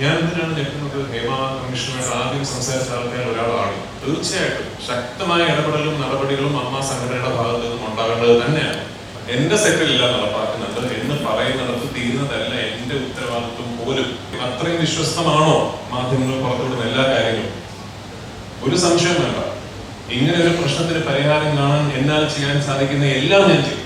ഞാൻ എന്തിനാണ് ഞെട്ടുന്നത് ഹേമ കമ്മീഷനുമായിട്ട് ആദ്യം സംസാരിച്ച ആൾക്കാർ ഒരാളാണ്. തീർച്ചയായിട്ടും ശക്തമായ ഇടപെടലും നടപടികളും അമ്മ സംഘടനയുടെ ഭാഗത്ത് നിന്നും ഉണ്ടാകേണ്ടത് തന്നെയാണ്. എന്റെ സെറ്റിലില്ല നടപ്പാക്കുന്നത്. എന്ന് പറയുന്നിടത്ത് തീരുന്നതല്ല എന്റെ ഉത്തരവാദിത്വം പോലും. അത്രയും വിശ്വസ്തമാണോ മാധ്യമങ്ങൾ പുറത്തുവിടുന്ന എല്ലാ കാര്യങ്ങളും? ഒരു സംശയം വേണ്ട. ഇങ്ങനെ ഒരു പ്രശ്നത്തിന് പരിഹാരം കാണാൻ എന്നാൽ ചെയ്യാൻ സാധിക്കുന്ന എല്ലാം ഞാൻ ചെയ്യും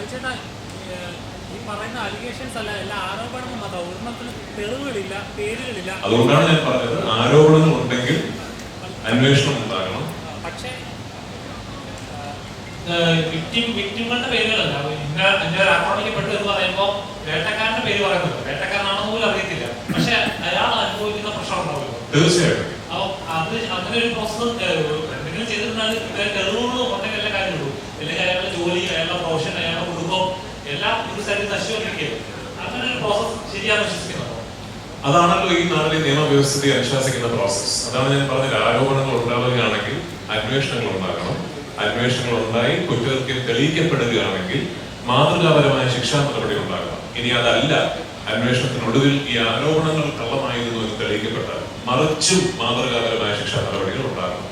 ഏഹ്, ഈ പറയുന്ന അലിഗേഷൻസ് അല്ല എല്ലാ ആരോപണങ്ങളും മാത്രം ഒരെണ്ണത്തിന് തെളിവുകളില്ല പേരുകളില്ല. അതുകൊണ്ടാണ് ഞാൻ പറഞ്ഞത് ആരോപണങ്ങൾ ഉണ്ടെങ്കിൽ അന്വേഷണം ഉണ്ടാകണം. പക്ഷേ വിക്ടിം വിക്ടിങ്ങളുടെ പേരുകളല്ല. എന്റെ ആക്രമിക്കപ്പെട്ടു എന്ന് പറയുമ്പോ വേട്ടക്കാരന്റെ പേര് പറയുന്നത്. വേട്ടക്കാരനാണെന്ന് പോലും അറിയത്തില്ല. പക്ഷെ അയാൾ അനുഭവിക്കുന്ന പ്രശ്നം ഉണ്ടാവുമല്ലോ തീർച്ചയായിട്ടും. അപ്പൊ അത് അങ്ങനെ ഒരു പ്രോസസ് എന്തെങ്കിലും ചെയ്തിട്ടുണ്ടെങ്കിൽ തെളിവുകൾ ഉണ്ടെങ്കിൽ എല്ലാ കാര്യമുള്ളൂ. അല്ലെങ്കിൽ അയാളുടെ ജോലി അയാളുടെ പ്രൊഫഷൻ അയാളുടെ കുടുംബം എല്ലാം ഒരു സൈഡിൽ നശിച്ചുകൊണ്ടിരിക്കുകയാണ്. അങ്ങനെ ഒരു പ്രോസസ് ശരിയാണ് വിശ്വസിക്കുന്നത്. അതാണല്ലോ ഈ നാട്ടിലെ നിയമവ്യവസ്ഥയെ അനുശാസിക്കുന്ന പ്രോസസ്സ് അതാണ് ഞാൻ പറഞ്ഞത്. ആരോപണങ്ങൾ ഉണ്ടാവുകയാണെങ്കിൽ അന്വേഷണങ്ങൾ ഉണ്ടാകണം. അന്വേഷണങ്ങൾ ഉണ്ടായി കുറ്റകൃത്യം തെളിയിക്കപ്പെടുകയാണെങ്കിൽ മാതൃകാപരമായ ശിക്ഷാ നടപടി ഉണ്ടാകണം. ഇനി അതല്ല. അന്വേഷണത്തിനൊടുവിൽ ഈ ആരോപണങ്ങൾ കള്ളമായിരുന്നു എന്ന് തെളിയിക്കപ്പെട്ടാൽ മറിച്ചും മാതൃകാപരമായ ശിക്ഷാ നടപടികൾ ഉണ്ടാകണം.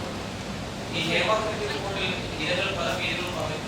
ഈ ഹേമ കമ്മിറ്റി റിപ്പോർട്ടിൽ ഇരകൾ പല പേരുകളും പറഞ്ഞിട്ടുണ്ട് ആ പേരുകൾ പുറത്തുവിടണം എന്ന് ചില സംശയമുണ്ട്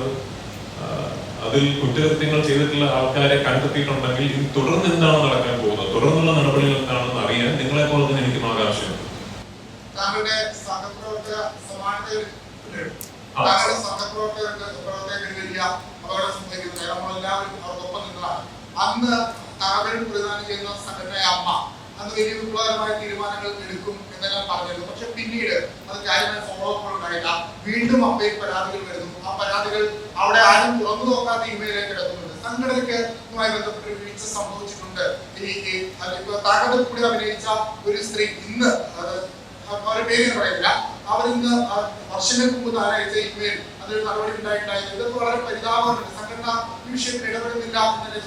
അതിൽ കുറ്റകൃത്യങ്ങൾ ചെയ്തിട്ടുള്ള ആൾക്കാരെ കണ്ടെത്തിയിട്ടുണ്ടെങ്കിൽ ഇനി തുടർന്ന് എന്താണ് നടക്കാൻ പോകുന്നത്? തുടർന്നുള്ള നടപടികൾ എന്താണെന്ന് അറിയാൻ നിങ്ങളെ പോലെ തന്നെ എനിക്കും ആകാംക്ഷയുണ്ട് താങ്കളുടെ സഹപ്രവർത്തക. താങ്കളുടെ സഹപ്രവർത്തകർക്ക് പ്രവർത്തകർക്ക് വലിയ അപകടം സംഭവിക്കുന്നത് നമ്മളെല്ലാവരും അവർക്കൊപ്പം നിന്നതാണ്. അന്ന് താങ്കൾ പ്രതിദാനം ചെയ്യുന്ന സംഘടനയായ അമ്മ അന്ന് വലിയ വിപ്ലവകരമായ തീരുമാനങ്ങൾ എടുക്കും എന്നെല്ലാം പറഞ്ഞിരുന്നു. പക്ഷെ പിന്നീട് അത് കാര്യമായ ഫോളോ അപ്പ് ഉണ്ടായില്ല. വീണ്ടും അമ്മയിൽ പരാതികൾ വരുന്നു. പരാതികൾ അവിടെ ആരും തുറന്നു നോക്കാത്ത ഇമെയിലേക്ക് കിടക്കുന്നുണ്ട്. സംഘടനയ്ക്ക് ഇതുമായി ബന്ധപ്പെട്ട് വീഴ്ച സംഭവിച്ചിട്ടുണ്ട്. ഈ അതിപ്പോ കൂടി അഭിനയിച്ച ഒരു സ്ത്രീ ഇന്ന് അവരുടെ പേര് പറയില്ല അവരിന്ന് വർഷങ്ങൾക്ക് മുമ്പ് താഴെ അയച്ച ഇമെയിൽ അതിൽ നടപടി ഉണ്ടായിട്ടുണ്ടായിരുന്നു ഇതൊക്കെ വളരെ പരിതാപകരമുണ്ട് സംഘടന ഈ വിഷയത്തിൽ ഇടപെടുന്നില്ല എന്നതിനെ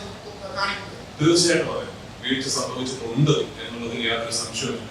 കാണിക്കുന്നത്. തീർച്ചയായിട്ടും വീഴ്ച സംഭവിച്ചിട്ടുണ്ട് എന്നുള്ളതിൽ യാതൊരു സംശയവുമില്ല.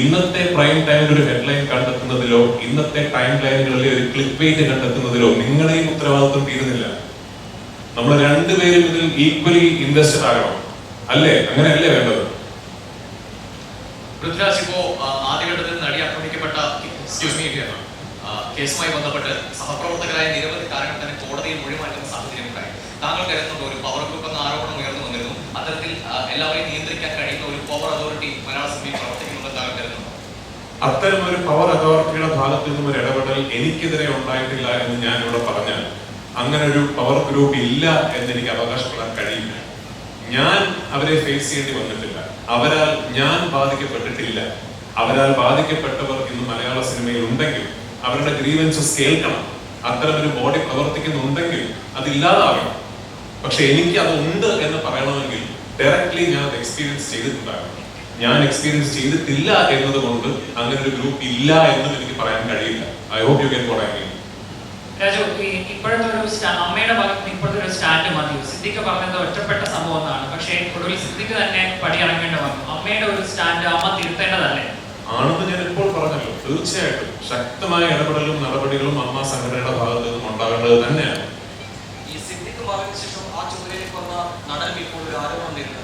ഇന്നത്തെ പ്രൈം ടൈമിൽ ഒരു ഹെഡ്ലൈൻ കണ്ടെത്തുന്നതിലോ ഇന്നത്തെ ടൈം ലൈനുകളിലെ ഒരു ക്ലിക്ക് വെയിറ്റ് കണ്ടെത്തുന്നതിലോ നിങ്ങളുടെയും ഉത്തരവാദിത്വം തീരുന്നില്ല. നമ്മൾ രണ്ടുപേരും ഇതിൽ ഈക്വലി ഇൻവെസ്റ്റഡ് ആകണം. അല്ലേ? അങ്ങനെയല്ലേ വേണ്ടത്? പൃഥ്വിരാജ് ഇപ്പോ ആദ്യഘട്ടത്തിൽ നടി ആക്രമിക്കപ്പെട്ട കേസുമായി ബന്ധപ്പെട്ട് സഹപ്രവർത്തകരായ നിരവധി കാരണം തന്നെ കോടതിയിൽ മൊഴി സാഹചര്യം ഉണ്ടായി. താങ്കൾ കരുതുന്നുണ്ട്? ഒരു പവർ ഗ്രൂപ്പ് എന്ന ആരോപണം ഉയർന്നു വന്നിരുന്നു. അത്തരത്തിൽ എല്ലാവരെയും നിയന്ത്രിക്കാൻ കഴിയുന്ന ഒരു പവർ അതോറിറ്റി മലയാള സിനിമയിൽ പ്രവർത്തിക്കുന്നുണ്ടെന്ന് താങ്കൾ കരുതുന്നു അത്തരം ഒരു പവർ അതോറിറ്റിയുടെ ഭാഗത്തു നിന്നും ഒരു ഇടപെടൽ എനിക്കെതിരെ ഉണ്ടായിട്ടില്ല എന്ന് ഞാൻ ഇവിടെ പറഞ്ഞാൽ അങ്ങനെ ഒരു പവർ ഗ്രൂപ്പ് ഇല്ല എന്ന് എനിക്ക് അവകാശപ്പെടാൻ കഴിയില്ല. ഞാൻ അവരെ ഫേസ് ചെയ്യേണ്ടി വന്നിട്ടില്ല. അവരാൽ ഞാൻ ബാധിക്കപ്പെട്ടിട്ടില്ല. അവരാൽ ബാധിക്കപ്പെട്ടവർ ഇന്ന് മലയാള സിനിമയിൽ ഉണ്ടെങ്കിൽ അവരുടെ ഗ്രീവൻസസ് കേൾക്കണം. അത്തരം ഒരു ബോഡി പ്രവർത്തിക്കുന്നുണ്ടെങ്കിൽ അതില്ലാതാകണം പക്ഷെ എനിക്ക് അത് ഉണ്ട് എന്ന് പറയണമെങ്കിൽ ഡയറക്ട്ലി ഞാൻ അത് എക്സ്പീരിയൻസ് ചെയ്തിട്ടുണ്ടാകണം. ഞാൻ എക്സ്പീരിയൻസ് ചെയ്തിട്ടില്ല എന്നത് കൊണ്ട് അങ്ങനെ ഒരു ഗ്രൂപ്പ് ഇല്ല എന്നും എനിക്ക് പറയാൻ കഴിയില്ല. I hope you can what I mean Raju ഇപ്പോഴത്തെ ഒരു അമ്മയുടെ ഭാഗത്ത് ഇപ്പോഴത്തെ ഒരു സ്റ്റാൻഡ് മതി. സിദ്ദിഖ് പറഞ്ഞത് ഒറ്റപ്പെട്ട സംഭവം എന്നാണ്. പക്ഷേ ഒടുവിൽ സിദ്ദിഖ് തന്നെ പടിയിറങ്ങേണ്ടി വന്നു. അമ്മയുടെ ഒരു സ്റ്റാൻഡ് അമ്മ തിരുത്തേണ്ടതല്ലേ? ആണെന്ന് ഞാൻ ഇപ്പോൾ പറഞ്ഞല്ലോ. തീർച്ചയായിട്ടും ശക്തമായ ഇടപെടലും നടപടികളും അമ്മ സംഘടനയുടെ ഭാഗത്ത് നിന്നും ഉണ്ടാകേണ്ടത് തന്നെയാണ്. ഈ സിദ്ദിഖ് മാറിയതിനു ശേഷം ആ ചുമതലയിലേക്ക് വന്ന നടൻ ഇപ്പോൾ ഒരു ആരോപണം നേരിടുന്നുണ്ട്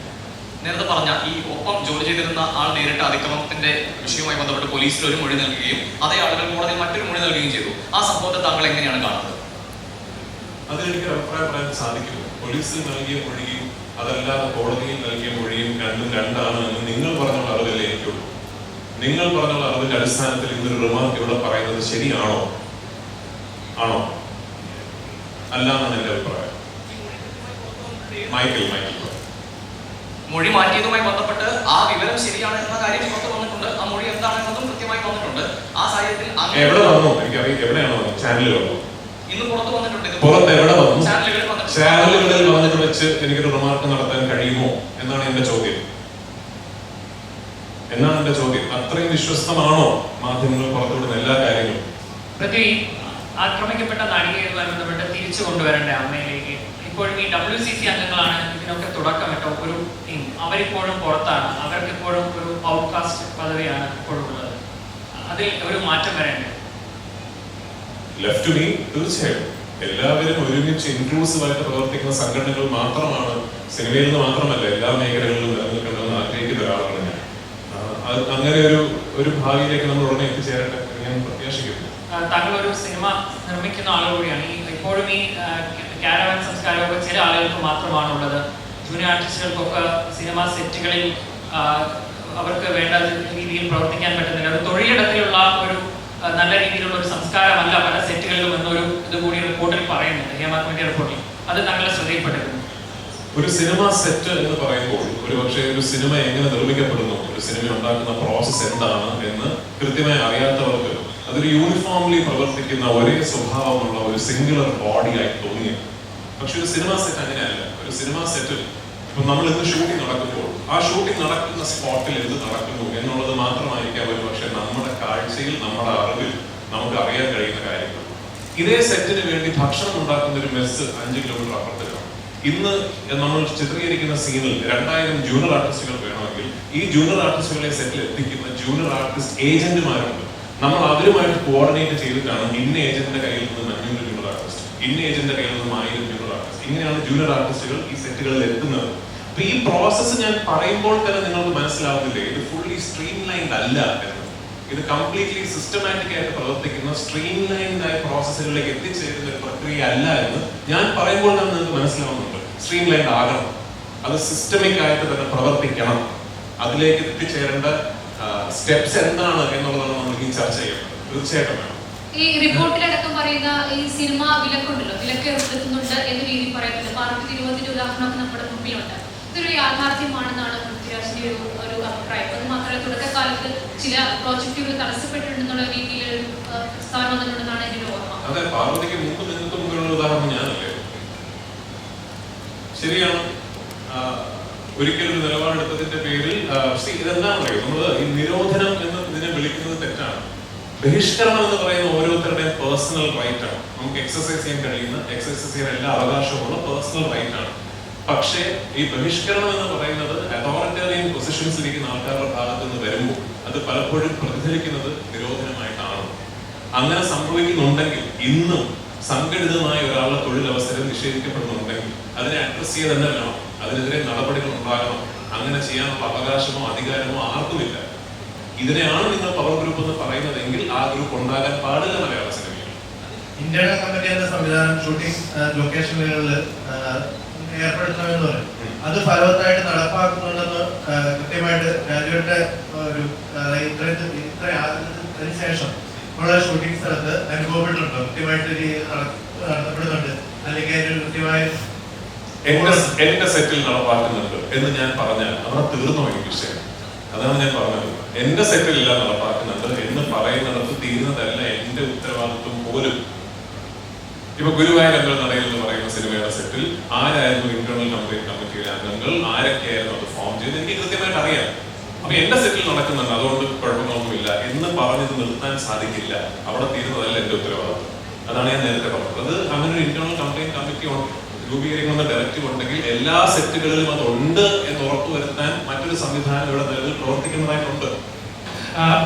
നേരത്തെ പറഞ്ഞ ഈ ഒപ്പം ജോലി ചെയ്തിരുന്ന ആൾ നേരിട്ട് അതിക്രമത്തിന്റെ വിഷയവുമായി ബന്ധപ്പെട്ട് പോലീസിൽ ഒരു മൊഴി നൽകുകയും അതേ ആളുകൾ കോടതിയിൽ മറ്റൊരു മൊഴി നൽകുകയും ചെയ്തു. ആ സംഭവത്തെ താങ്കൾ എങ്ങനെയാണ് കാണുന്നത്? അതിലെനിക്ക് അഭിപ്രായം പറയാൻ സാധിക്കില്ല. പോലീസിൽ നൽകിയ മൊഴിയും അതല്ലാതെ കോടതിയിൽ നൽകിയ മൊഴിയും രണ്ടും രണ്ടാണ് എന്ന് നിങ്ങൾ പറഞ്ഞുള്ള അറിവല്ലേ എനിക്കുള്ളൂ. നിങ്ങൾ പറഞ്ഞുള്ള അറിവിന്റെ അടിസ്ഥാനത്തിൽ ഇന്നൊരു റിമാർക്ക് ഇവിടെ പറയുന്നത് ശരിയാണോ? ആണോ? അല്ല എന്നാണ് എന്റെ അഭിപ്രായം. Michael Michael. മൊഴി മാറ്റിയതുമായി ബന്ധപ്പെട്ട് ആ വിവരം ശരിയാണ് എന്ന കാര്യം പുറത്തു വന്നിട്ടുണ്ട്. ആ മൊഴി എന്താണെന്നതും കൃത്യമായി വന്നിട്ടുണ്ട്. ആ സാഹചര്യത്തിൽ എവിടെ വന്നു? എനിക്കറിയില്ല. എവിടെയാണ് വന്നു ചാനലിൽ വന്നു. ഇന്ന് പുറത്തു വന്നിട്ടുണ്ട് പുറത്ത് എവിടെ വന്നു? ചാനലുകളിൽ വന്നിട്ട് വെച്ച് എനിക്കൊരു റിമാർക്ക് നടത്താൻ കഴിയുമോ? എന്നാണ് എന്റെ ചോദ്യം. എന്നാണ് എന്റെ ചോദ്യം? അത്രയും വിശ്വസ്തമാണോ മാധ്യമങ്ങൾ പുറത്തുവിടുന്ന എല്ലാ കാര്യങ്ങളും? ആക്രമിക്കപ്പെട്ട നടികയുമായി ബന്ധപ്പെട്ട് തിരിച്ചു കൊണ്ടുവരേണ്ട അമ്മയിലേക്ക്? ഇപ്പോഴും ഈ ഡബ്ല്യു സി സി അംഗങ്ങളാണ് ഇതിനൊക്കെ തുടക്കമിട്ട ഒരു ടീം അവരിപ്പോഴും പുറത്താണ്. അവർക്ക് ഇപ്പോഴും ഒരു ഔട്ട്കാസ്റ്റ് പദവിയാണ് ഇപ്പോഴും ഉള്ളത്. അതിൽ ഒരു മാറ്റം വരേണ്ടത് ലെഫ്റ്റ് മീ തീർച്ചയായും. എല്ലാവരും ഒരുമിച്ച് ഇൻക്ലൂസീവ് ആയിട്ട് പ്രവർത്തിക്കുന്ന സംഘടനകൾ മാത്രമാണ് സിനിമയിൽ നിന്ന് മാത്രമല്ല എല്ലാ മേഖലകളിലും നിലനിൽക്കണമെന്ന് ആഗ്രഹിക്കുന്ന ഒരാളാണ് ഞാൻ. അങ്ങനെ ഒരു ഒരു ഭാവിയിലേക്ക് നമ്മൾ ഉടനെ എത്തിച്ചേരട്ടെ ഞാൻ പ്രത്യാശിക്കുന്നു. താങ്കൾ ഒരു സിനിമ നിർമ്മിക്കുന്ന ആളുകൂടിയാണ്. ഈ ഇപ്പോഴും ഈ കാരവൻ സംസ്കാരമൊക്കെ ചില ആളുകൾക്ക് മാത്രമാണ് ഉള്ളത് ജൂനിയർ ആർട്ടിസ്റ്റുകൾക്കൊക്കെ സിനിമ സെറ്റുകളിൽ അവർക്ക് വേണ്ട രീതിയിൽ പ്രവർത്തിക്കാൻ പറ്റുന്നില്ല. ഒരു തൊഴിലിടത്തിലുള്ള ഒരു നല്ല രീതിയിലുള്ള ഒരു സംസ്കാരമല്ല പല സെറ്റുകളിലും എന്നൊരു ഇത് കൂടി റിപ്പോർട്ടിൽ പറയുന്നുണ്ട്. ഹേമ റിപ്പോർട്ടിൽ. അത് താങ്കളെ ശ്രദ്ധയിൽപ്പെട്ടിരുന്നു ഒരു സിനിമ സെറ്റ് എന്ന് പറയുമ്പോൾ ഒരു പക്ഷേ ഒരു സിനിമ എങ്ങനെ നിർമ്മിക്കപ്പെടുന്നു ഒരു സിനിമ ഉണ്ടാക്കുന്ന പ്രോസസ് എന്താണ് എന്ന് കൃത്യമായി അറിയാത്തവർക്ക് അതൊരു യൂണിഫോംലി പ്രവർത്തിക്കുന്ന ഒരേ സ്വഭാവമുള്ള ഒരു സിംഗുലർ ബോഡി ആയി തോന്നിയത് പക്ഷെ ഒരു സിനിമ സെറ്റ് അങ്ങനെയല്ല. ഒരു സിനിമ സെറ്റിൽ ഇപ്പൊ നമ്മൾ ഇന്ന് ഷൂട്ടിംഗ് നടക്കുമ്പോൾ ആ ഷൂട്ടിംഗ് നടക്കുന്ന സ്പോട്ടിൽ എന്ത് നടക്കുന്നു എന്നുള്ളത് മാത്രമായിരിക്കാം ഒരു പക്ഷെ നമ്മുടെ കാഴ്ചയിൽ നമ്മുടെ അറിവിൽ നമുക്ക് അറിയാൻ കഴിയുന്ന കാര്യങ്ങൾ. ഇതേ സെറ്റിന് വേണ്ടി ഭക്ഷണം ഉണ്ടാക്കുന്ന ഒരു മെസ്സ് അഞ്ച് കിലോമീറ്റർ അപ്പുറത്ത് കാണും ഇന്ന് നമ്മൾ ചിത്രീകരിക്കുന്ന സീനിൽ രണ്ടായിരം ജൂനിയർ ആർട്ടിസ്റ്റുകൾ വേണമെങ്കിൽ ഈ ജൂനിയർ ആർട്ടിസ്റ്റുകളെ സെറ്റിൽ എത്തിക്കുന്ന ജൂനിയർ ആർട്ടിസ്റ്റ് ഏജന്റുമാരുണ്ട് നമ്മൾ അവരുമായിട്ട് കോർഡിനേറ്റ് ചെയ്തിട്ടാണ് ഇന്ന ഏജന്റിന്റെ കയ്യിൽ നിന്ന് അഞ്ഞൂറ് രൂപ ആർട്ടിസ്റ്റ് ഇന്ന ഏജന്റിന്റെ കയ്യിൽ നിന്ന് ആയിരം രൂപ ആർട്ടിസ്റ്റ് ഇങ്ങനെയാണ് ജൂനിയർ ആർട്ടിസ്റ്റുകൾ ഈ സെറ്റുകളിൽ എത്തുന്നത്. അപ്പൊ ഈ പ്രോസസ്സ് ഞാൻ പറയുമ്പോൾ തന്നെ നിങ്ങൾക്ക് മനസ്സിലാവുന്നില്ലേ? ഇത് ഫുള്ളി സ്ട്രീം ലൈൻഡ് അല്ല എന്ന്. ഇത് കംപ്ലീറ്റ്ലി സിസ്റ്റമാറ്റിക് ആയിട്ട് പ്രവർത്തിക്കുന്ന സ്ട്രീം ലൈൻഡ് ആയ പ്രോസസ്സുകളിലേക്ക് എത്തിച്ചേരുന്ന ഒരു പ്രക്രിയ അല്ല എന്ന് ഞാൻ പറയുമ്പോൾ തന്നെ നിങ്ങൾക്ക് മനസ്സിലാവുന്നുണ്ട്. സ്ട്രീം ലൈൻഡ് ആകണം. അത് സിസ്റ്റമിക് ആയിട്ട് തന്നെ പ്രവർത്തിക്കണം. അതിലേക്ക് എത്തിച്ചേരേണ്ട സ്റ്റെപ്സ് എന്താണ് എന്നുള്ളതാണ് നമ്മൾ ഈ ചർച്ച ചെയ്യേണ്ടത് തീർച്ചയായിട്ടും വേണം. ഈ റിപ്പോർട്ടിലടക്കം പറയുന്ന ഈ സിനിമ വിലക്കുണ്ടല്ലോ? വിലക്ക് ഏർപ്പെടുത്തുന്നുണ്ട് എന്ന രീതി പറയുന്നുണ്ട്. പാർട്ടി ഇരുപതിന്റെ ഉദാഹരണം നമ്മുടെ മുമ്പിലുണ്ട്. ഇതൊരു യാഥാർത്ഥ്യമാണെന്നാണ് പൃഥ്വിരാജിന്റെ ഒരു ഒരു അഭിപ്രായം. അത് മാത്രമല്ല തുടക്കകാലത്ത് ചില പ്രോജക്റ്റുകൾ തടസ്സപ്പെട്ടിട്ടുണ്ടെന്നുള്ള രീതിയിൽ ഒരു സ്ഥാനം പ്രസ്താവന വന്നിട്ടുണ്ടെന്നാണ് ഒരു ഓർമ്മ. അതെ പാർവതിക്ക് മുമ്പ് നിങ്ങൾക്ക് മുമ്പിലുള്ള ഉദാഹരണം ഞാനല്ലേ? ശരിയാണ്. ഒരിക്കലും ഒരു നിലപാടെടുത്തതിന്റെ പേരിൽ ഇതെന്താ പറയുക? നമ്മൾ ഈ നിരോധനം എന്ന് ഇതിനെ വിളിക്കുന്നത് തെറ്റാണ്. ബഹിഷ്കരണം എന്ന് പറയുന്ന ഓരോരുത്തരുടെയും പേഴ്സണൽ റൈറ്റ് ആണ്. നമുക്ക് എക്സസൈസ് ചെയ്യാൻ കഴിയുന്ന എക്സസൈസ് ചെയ്യാൻ എല്ലാ അവകാശമുള്ള പേഴ്സണൽ റൈറ്റ് ആണ്. പക്ഷേ ഈ ബഹിഷ്കരണം എന്ന് പറയുന്നത് അതോറിറ്റേറിയൻ പൊസിഷൻസ് ഇരിക്കുന്ന ആൾക്കാരുടെ ഭാഗത്ത് നിന്ന് വരുമ്പോൾ അത് പലപ്പോഴും പ്രതിഫലിക്കുന്നത് നിരോധനമായിട്ടാണ്. അങ്ങനെ സംഭവിക്കുന്നുണ്ടെങ്കിൽ ഇന്നും സംഘടിതമായ ഒരാളുടെ തൊഴിലവസരം നിഷേധിക്കപ്പെടുന്നുണ്ടെങ്കിൽ അതിനെ അഡ്രസ് ചെയ്ത് തന്നെ വേണം. അതിനെതിരെ നടപടികൾ ഉണ്ടാകണം? അങ്ങനെ ചെയ്യാനുള്ള അവകാശമോ അധികാരമോ ആർക്കുമില്ല. ഇതിനെയാണ് നിങ്ങൾ പവർ ഗ്രൂപ്പ് എന്ന് പറയുന്നതെങ്കിൽ ആ ഗ്രൂപ്പ് ഉണ്ടാകാൻ പാടില്ല മലയാള സിനിമയിൽ ഇന്ത്യയുടെ കമ്പനി എന്ന സംവിധാനം ഷൂട്ടിംഗ് ലൊക്കേഷനുകളിൽ ഏർപ്പെടുത്തണമെന്ന് പറയും. അത് ഫലവത്തായിട്ട് നടപ്പാക്കുന്നുണ്ടെന്ന് കൃത്യമായിട്ട് രാജുവിന്റെ ഒരു ഇത്രയും ഇത്ര അതിന് ശേഷം ഉള്ള ഷൂട്ടിംഗ് സ്ഥലത്ത് അനുഭവപ്പെട്ടിട്ടുണ്ടോ? കൃത്യമായിട്ട് നടത്തപ്പെടുന്നുണ്ട്. അല്ലെങ്കിൽ അതിന് കൃത്യമായ എന്റെ എന്റെ സെറ്റിൽ നടപ്പാക്കുന്നുണ്ട് എന്ന് ഞാൻ പറഞ്ഞാൽ അവിടെ തീർന്നു പോയി വിഷയം. അതാണ് ഞാൻ പറഞ്ഞത്. എന്റെ സെറ്റിൽ സെറ്റിലെല്ലാം നടപ്പാക്കുന്നുണ്ട് എന്ന് പറയുന്നിടത്ത് തീരുന്നതല്ല എന്റെ ഉത്തരവാദിത്വം പോലും. ഇപ്പൊ ഗുരുവായൂരങ്ങൾ നടയിൽ എന്ന് പറയുന്ന സിനിമയുടെ സെറ്റിൽ ആരായിരുന്നു ഇന്റേണൽ കംപ്ലീറ്റ് കമ്മിറ്റിയിലെ അംഗങ്ങൾ? ആരൊക്കെയായിരുന്നു അത് ഫോം ചെയ്ത് എനിക്ക് കൃത്യമായിട്ട് അറിയാം. അപ്പൊ എന്റെ സെറ്റിൽ നടക്കുന്നുണ്ട്. അതുകൊണ്ട് കുഴപ്പങ്ങളൊന്നുമില്ല. എന്ന് പറഞ്ഞത് നിർത്താൻ സാധിക്കില്ല. അവിടെ തീരുന്നതല്ല എന്റെ ഉത്തരവാദിത്വം. അതാണ് ഞാൻ നേരത്തെ പറഞ്ഞത്. അത് അങ്ങനെ ഒരു ഇന്റേണൽ കംപ്ലൈന്റ് കമ്മിറ്റി രൂപീകരിക്കുന്ന ഡയറക്റ്റീവ് ഉണ്ടെങ്കിൽ എല്ലാ സെറ്റുകളിലും അത് ഉണ്ട് എന്ന് ഉറപ്പുവരുത്താൻ മറ്റൊരു സംവിധാനം ഇവിടെ നിലവിൽ പ്രവർത്തിക്കുന്നതായിട്ടുണ്ട്.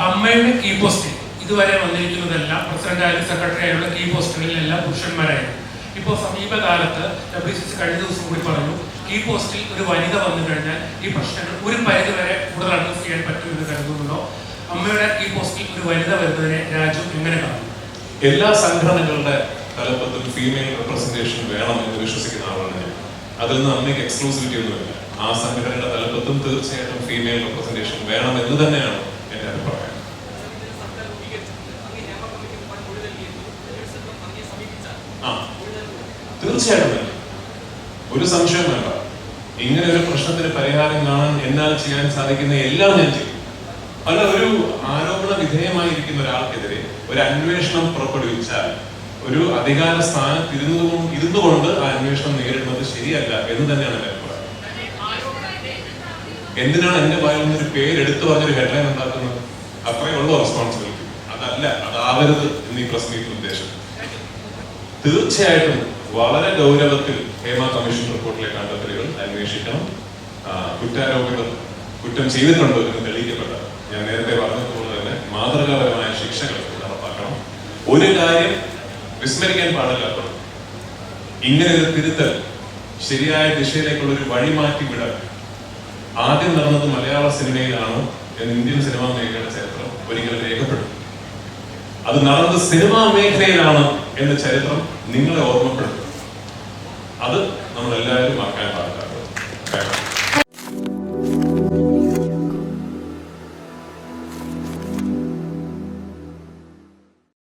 അമ്മയുടെ കീ പോസ്റ്റിംഗ് ഇതുവരെ വന്നിരിക്കുന്നതെല്ലാം പ്രസിഡന്റ് ആയാലും സെക്രട്ടറി ആയാലും കീ പോസ്റ്റുകളിലെല്ലാം പുരുഷന്മാരായിരുന്നു. ഇപ്പോൾ സമീപകാലത്ത് ഡബ്ല്യു സി സി കഴിഞ്ഞ ദിവസം കൂടി പറഞ്ഞു കീ പോസ്റ്റിൽ ഒരു വനിത വന്നു കഴിഞ്ഞാൽ ഈ പ്രശ്നങ്ങൾ ഒരു പരിധി വരെ കൂടുതൽ അഡ്രസ് ചെയ്യാൻ പറ്റുമെന്ന് കരുതുന്നുണ്ടോ? അമ്മയുടെ കീ പോസ്റ്റിൽ ഒരു വനിത വരുന്നതിനെ രാജു എങ്ങനെ കാണുന്നു? എല്ലാ സംഘടനകളുടെ തലപ്പത്തും ഫീമെയിൽ റെപ്രസെന്റേഷൻ വേണം എന്ന് വിശ്വസിക്കുന്ന ആളാണ് ഞാൻ. അതിൽ നിന്ന് അമ്മയ്ക്ക് എക്സ്ക്ലൂസിവിറ്റി ഒന്നുമില്ല ആ സംഘടനയുടെ തലപ്പത്തും തീർച്ചയായിട്ടും ഫീമെയിൽ റെപ്രസെന്റേഷൻ വേണം എന്ന് തന്നെയാണ് എന്റെ അഭിപ്രായം. തീർച്ചയായിട്ടും. ഒരു സംശയം വേണ്ട. ഇങ്ങനെ ഒരു പ്രശ്നത്തിന് പരിഹാരം കാണാൻ എന്നാൽ ചെയ്യാൻ സാധിക്കുന്ന എല്ലാം ഞാൻ ചെയ്യും. അല്ല ഒരു ആരോപണ വിധേയമായിരിക്കുന്ന ഒരാൾക്കെതിരെ ഒരു അന്വേഷണം പുറപ്പെടുവിച്ചാൽ ഒരു അധികാര സ്ഥാനത്ത് ഇരുന്നു ഇരുന്നുകൊണ്ട് ആ അന്വേഷണം നേരിടുന്നത് ശരിയല്ല എന്ന് തന്നെയാണ് എന്റെ അഭിപ്രായം. എന്തിനാണ് എന്റെ വായിൽ നിന്ന് ഒരു പേര് എടുത്തു പറഞ്ഞൊരു ഹെഡ്ലൈൻ ഉണ്ടാക്കുന്നത്? അത്രയേ ഉള്ളൂ റെസ്പോൺസിബിലിറ്റി അതല്ല അതാവരുത് എന്ന് ഈ പ്രസ് ഉദ്ദേശം. തീർച്ചയായിട്ടും വളരെ ഗൗരവത്തിൽ ഹേമ കമ്മീഷൻ റിപ്പോർട്ടിലെ കണ്ടെത്തലുകൾ അന്വേഷിക്കണം. കുറ്റാരോപികൾ കുറ്റം ചെയ്തിട്ടുണ്ടോ എന്ന് തെളിയിക്കപ്പെട്ട ഞാൻ നേരത്തെ പറഞ്ഞതുപോലെ തന്നെ മാതൃകാപരമായ ശിക്ഷകൾ നടപ്പാക്കണം. ഒരു കാര്യം വിസ്മരിക്കാൻ പാടില്ലാത്തത് ഇങ്ങനെ ഒരു തിരുത്തൽ ശരിയായ ദിശയിലേക്കുള്ള ഒരു വഴിമാറ്റി വിടൽ. ആദ്യം നടന്നത് മലയാള സിനിമയിലാണ് എന്ന് ഇന്ത്യൻ സിനിമാ മേഖലയുടെ ചരിത്രം ഒരിക്കലും രേഖപ്പെടും അത് നടന്നത് സിനിമാ മേഖലയിലാണ് എന്ന ചരിത്രം നിങ്ങളെ ഓർമ്മപ്പെടുത്തും. അത് നമ്മൾ എല്ലാവരും ആക്കാൻ പാടില്ല.